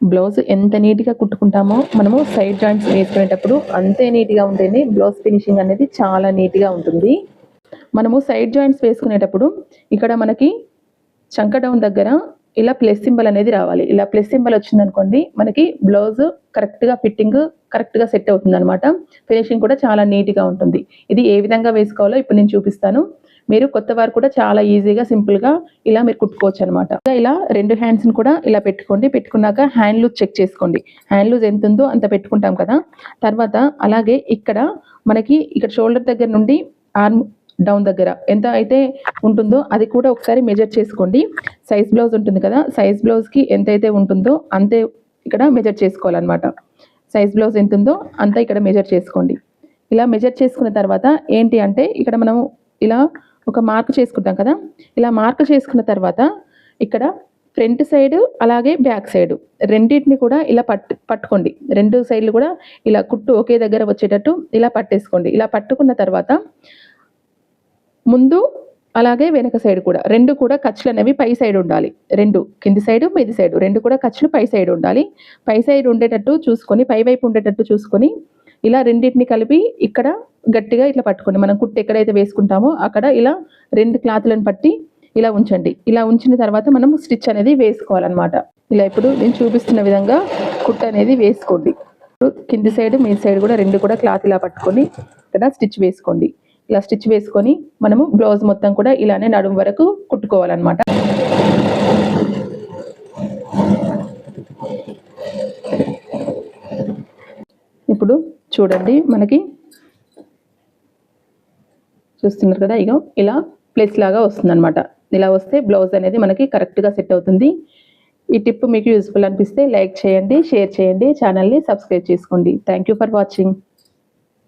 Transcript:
Blouse ఎంత నీట్గా కుట్టుకుంటామో మనము సైడ్ జాయింట్స్ వేసుకునేటప్పుడు అంతే నీట్గా ఉంటుంది బ్లౌజ్ ఫినిషింగ్ అనేది చాలా నీట్గా ఉంటుంది. మనము సైడ్ జాయింట్స్ వేసుకునేటప్పుడు ఇక్కడ మనకి చంక డౌన్ దగ్గర ఇలా ప్లస్ సింబల్ అనేది రావాలి. ఇలా ప్లస్ సింబల్ వచ్చిందనుకోండి మనకి బ్లౌజ్ కరెక్ట్గా ఫిట్టింగ్ కరెక్ట్గా సెట్ అవుతుంది అనమాట ఫినిషింగ్ కూడా చాలా నీట్గా ఉంటుంది. ఇది ఏ విధంగా వేసుకోవాలో ఇప్పుడు నేను చూపిస్తాను. మీరు కొత్త వారు కూడా చాలా ఈజీగా సింపుల్గా ఇలా మీరు కుట్టుకోవచ్చు అనమాట ఇలా రెండు హ్యాండ్స్ని కూడా ఇలా పెట్టుకోండి. పెట్టుకున్నాక హ్యాండ్ లూజ్ చెక్ చేసుకోండి. హ్యాండ్ లూజ్ ఎంత ఉందో అంత పెట్టుకుంటాం కదా. తర్వాత అలాగే ఇక్కడ మనకి ఇక్కడ షోల్డర్ దగ్గర నుండి ఆర్మ్ డౌన్ దగ్గర. ఎంత అయితే ఉంటుందో అది కూడా ఒకసారి మెజర్ చేసుకోండి. సైజ్ బ్లౌజ్ ఉంటుంది కదా సైజ్ బ్లౌజ్కి ఎంత అయితే ఉంటుందో అంతే ఇక్కడ మెజర్ చేసుకోవాలన్నమాట. సైజ్ బ్లౌజ్ ఎంత ఉందో అంతా ఇక్కడ మెజర్ చేసుకోండి. ఇలా మెజర్ చేసుకున్న తర్వాత ఏంటి అంటే ఇక్కడ మనం ఇలా ఒక మార్క్ చేసుకుంటాం కదా ఇలా మార్క్ చేసుకున్న తర్వాత ఇక్కడ ఫ్రంట్ సైడ్ అలాగే బ్యాక్ సైడ్ రెండింటిని కూడా ఇలా పట్టు పట్టుకోండి. రెండు సైడ్లు కూడా ఇలా కుట్టు ఒకే దగ్గర వచ్చేటట్టు ఇలా పట్టేసుకోండి. ఇలా పట్టుకున్న తర్వాత ముందు అలాగే వెనక సైడ్ కూడా. రెండు కూడా ఖర్చులు అనేవి పై సైడ్ ఉండాలి. రెండు కింది సైడ్ మీది సైడ్. రెండు కూడా ఖర్చులు పై సైడ్ ఉండాలి. పై సైడ్ ఉండేటట్టు చూసుకొని పై వైపు ఉండేటట్టు చూసుకొని ఇలా రెండింటిని కలిపి ఇక్కడ గట్టిగా ఇట్లా పట్టుకోండి మనం కుట్టు ఎక్కడైతే వేసుకుంటామో అక్కడ ఇలా రెండు క్లాత్లను పట్టి ఇలా ఉంచండి. ఇలా ఉంచిన తర్వాత మనం స్టిచ్ అనేది వేసుకోవాలన్నమాట. ఇలా ఇప్పుడు నేను చూపిస్తున్న విధంగా కుట్టు అనేది వేసుకోండి. ఇప్పుడు కింది సైడ్ మీ సైడ్ కూడా రెండు కూడా క్లాత్ ఇలా పట్టుకొని ఇక్కడ స్టిచ్ వేసుకోండి. ఇలా స్టిచ్ వేసుకొని మనము బ్లౌజ్ మొత్తం కూడా ఇలానే నడుము వరకు కుట్టుకోవాలన్నమాట. ఇప్పుడు చూడండి మనకి చూస్తున్నారు కదా ఇగో ఇలా ప్లేస్ లాగా వస్తుందన్నమాట. ఇలా వస్తే బ్లౌజ్ అనేది మనకి కరెక్ట్గా సెట్ అవుతుంది. ఈ టిప్ మీకు యూస్ఫుల్ అనిపిస్తే లైక్ చేయండి షేర్ చేయండి ఛానల్ని సబ్స్క్రైబ్ చేసుకోండి. Thank you for watching